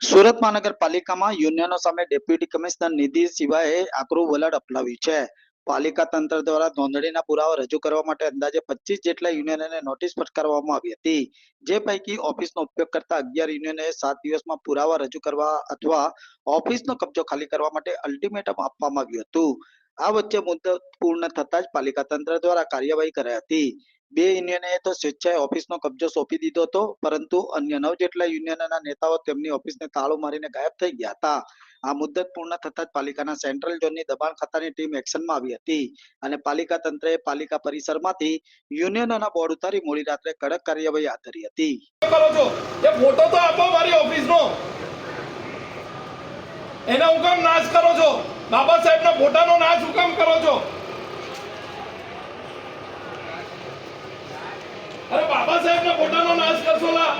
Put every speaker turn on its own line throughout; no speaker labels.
સુરત મહાનગરપાલિકામાં યુનિયનો સામે deputy commissioner નિધિ સિવાયે આકરું વલણ અપનાવ્યું છે. પાલિકા તંત્ર દ્વારા નોંધણીના પુરાવા રજૂ કરવા માટે અંદાજે પચીસ જેટલા યુનિયનોને નોટિસ ફટકારવામાં આવી હતી. જે પૈકી ઓફિસનો ઉપયોગ કરતા અગિયાર યુનિયનોએ સાત દિવસમાં પુરાવા રજૂ કરવા અથવા ઓફિસનો કબજો ખાલી કરવા માટે અલ્ટિમેટમ આપવામાં આવ્યું હતું. આ વચ્ચે મુદત પૂર્ણ થતા જ પાલિકા તંત્ર દ્વારા કાર્યવાહી કરાઈ હતી. બે યુનિયનોએ તો સ્વેચ્છાએ ઓફિસનો કબજો સોંપી દીધો હતો, પરંતુ અન્ય નવ જેટલા યુનિયનના નેતાઓ તેમની ઓફિસને તાળો મારીને ગાયબ થઈ ગયા હતા. આ મુદત પૂર્ણ થતા જ પાલિકાના સેન્ટ્રલ ઝોનની દબાણ ખાતાની ટીમ એક્શનમાં આવી હતી અને પાલિકા તંત્રએ પાલિકા પરિસરમાંથી યુનિયનોના બોર્ડ ઉતારી મોડી રાત્રે કડક કાર્યવાહી હાથ ધરી હતી.
ફોટો તો આપો મારી ઓફિસનો. એના હું કામ નાશ કરો છો. બાબા સાહેબના ફોટાનો નાશ હું કામ કરો છો અરે બાબા સાહેબના ફોટાનો નાશ કરશો લા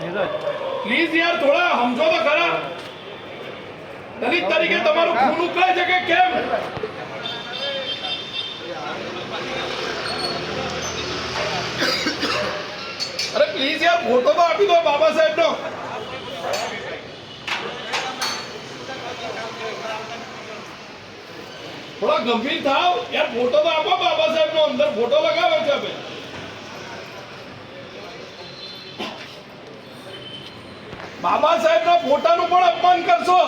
પ્લીઝ યાર, થોડા સમજો તો ખરા. દલિત તરીકે તમારું ખૂન ઉકળે છે કે કેમ? અરે પ્લીઝ યાર, ફોટો તો આપી દો બાબા સાહેબનો. થોડા ગંભીર થાવ. યાર, ફોટો તો આપો બાબા સાહેબનો અંદર. ફોટો લગાવે છે ભાઈ બાબા સાહેબના ફોટાનું પણ અપમાન કરશો?